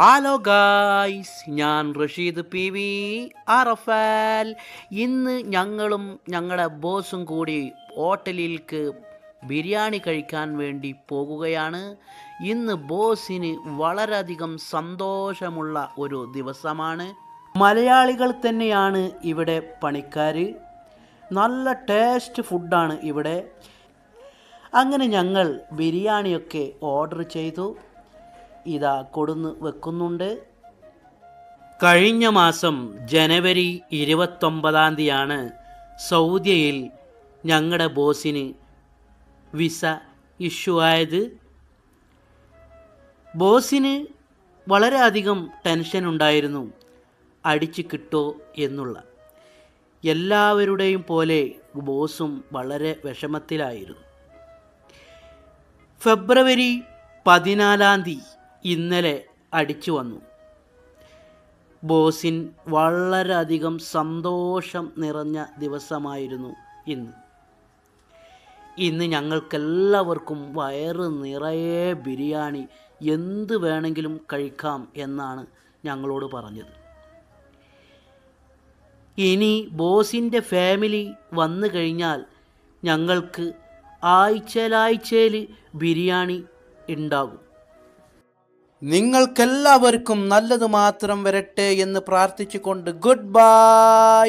Hello guys ഞാൻ Rasheed P V അറഫാൽ. ഇന്ന് ഞങ്ങളും ഞങ്ങളുടെ ബോസും കൂടി ഹോട്ടലിലേക്ക് ബിരിയാണി കഴിക്കാൻ വേണ്ടി പോകുകയാണ്. ഇന്ന് ബോസിന് വളരെയധികം സന്തോഷമുള്ള ഒരു ദിവസമാണ്. മലയാളികൾ തന്നെയാണ് ഇവിടെ പണിക്കാർ നല്ല ടേസ്റ്റ് ഫുഡാണ് ഇവിടെ. അങ്ങനെ ഞങ്ങൾ ബിരിയാണിയൊക്കെ ഓർഡർ ചെയ്തു. ഇതാ കൊടുന്ന് വെക്കുന്നുണ്ട്. കഴിഞ്ഞ മാസം ജനുവരി ഇരുപത്തൊമ്പതാം തീയതിയാണ് സൗദിയിൽ ഞങ്ങളുടെ ബോസിന് വിസ ഇഷ്യൂ ആയത്. ബോസിന് വളരെയധികം ടെൻഷൻ ഉണ്ടായിരുന്നു അടിച്ച് കിട്ടോ എന്നുള്ള. എല്ലാവരുടെയും പോലെ ബോസും വളരെ വിഷമത്തിലായിരുന്നു. ഫെബ്രുവരി പതിനാലാം തീയതി ഇന്നലെ അടിച്ചു വന്നു. ബോസിൻ വളരെയധികം സന്തോഷം നിറഞ്ഞ ദിവസമായിരുന്നു ഇന്ന്. ഇന്ന് ഞങ്ങൾക്കെല്ലാവർക്കും വയറ് നിറയെ ബിരിയാണി എന്ത് വേണമെങ്കിലും കഴിക്കാം എന്നാണ് ഞങ്ങളോട് പറഞ്ഞത്. ഇനി ബോസിന്റെ ഫാമിലി വന്നു കഴിഞ്ഞാൽ ഞങ്ങൾക്ക് ആഴ്ചയിലാഴ്ചയിൽ ബിരിയാണി ഉണ്ടാകും. നിങ്ങൾക്കെല്ലാവർക്കും നല്ലത് മാത്രം വരട്ടെ എന്ന് പ്രാർത്ഥിച്ചുകൊണ്ട് ഗുഡ് ബൈ.